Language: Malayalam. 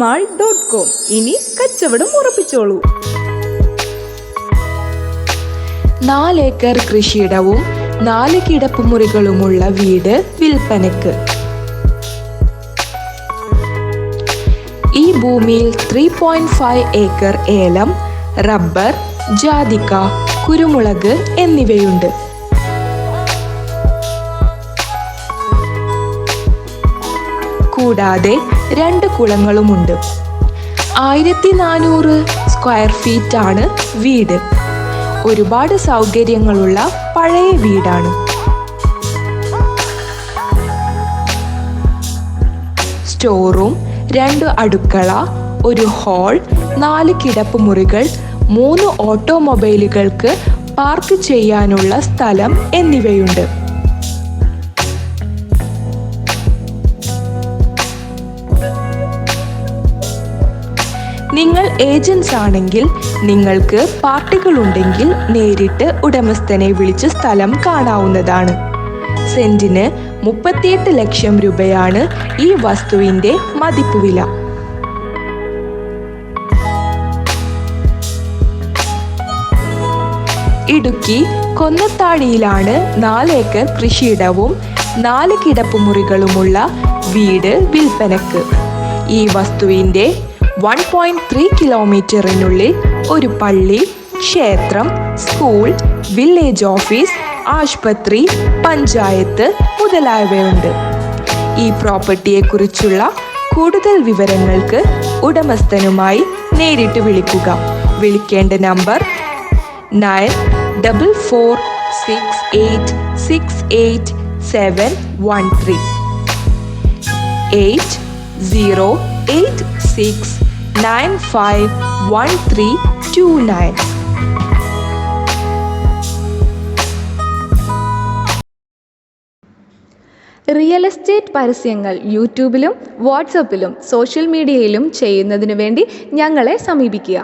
മാൾ ഡോട്ട് കോം ഇനി കച്ചവടം ഉറപ്പിച്ചോളൂ. നാലേക്കർ കൃഷിയിടവും നാല് കിടപ്പുമുറികളുമുള്ള വീട് വിൽപ്പനക്ക് ഈ ഭൂമിയിൽ ത്രീ പോയിന്റ് ഫൈവ് ഏക്കർ ഏലം റബ്ബർ ജാതിക്ക കുരുമുളക് എന്നിവയുണ്ട്. കൂടാതെ രണ്ട് കുളങ്ങളുമുണ്ട്. ആയിരത്തി നാനൂറ് സ്ക്വയർ ഫീറ്റ് ആണ് വീട്. ഒരുപാട് സൗകര്യങ്ങളുള്ള പഴയ വീടാണ്. സ്റ്റോർ റൂം രണ്ട് അടുക്കള ഒരു ഹാൾ നാല് കിടപ്പുമുറികൾ മൂന്ന് ഓട്ടോമൊബൈലുകൾക്ക് പാർക്ക് ചെയ്യാനുള്ള സ്ഥലം എന്നിവയുണ്ട്. നിങ്ങൾ ഏജൻസ് ആണെങ്കിൽ നിങ്ങൾക്ക് പാർട്ടികളുണ്ടെങ്കിൽ നേരിട്ട് ഉടമസ്ഥനെ വിളിച്ച് സ്ഥലം കാണാവുന്നതാണ്. സെന്റിന് മുപ്പത്തിയെട്ട് ലക്ഷം രൂപയാണ് ഈ വസ്തുവിന്റെ മതിപ്പ് വില. ഇടുക്കി കൊന്നത്താടിയിലാണ് നാലേക്കർ കൃഷിയിടവും നാല് കിടപ്പുമുറികളുമുള്ള വീട് വിൽപ്പനക്ക്. ഈ വസ്തുവിന്റെ വൺ പോയിന്റ് ത്രീ കിലോമീറ്ററിനുള്ളിൽ ഒരു പള്ളി ക്ഷേത്രം സ്കൂൾ വില്ലേജ് ഓഫീസ് ആശുപത്രി പഞ്ചായത്ത് മുതലായവയുണ്ട്. ഈ പ്രോപ്പർട്ടിയെക്കുറിച്ചുള്ള കൂടുതൽ വിവരങ്ങൾക്ക് ഉടമസ്ഥനുമായി നേരിട്ട് വിളിക്കുക. വിളിക്കേണ്ട number nine double four six eight six eight seven one three. Eight zero eight six nine five one three two nine real estate പരസ്യങ്ങൾ യൂട്യൂബിലും വാട്സപ്പിലും സോഷ്യൽ മീഡിയയിലും ചെയ്യുന്നതിനു വേണ്ടി ഞങ്ങളെ സമീപിക്കുക.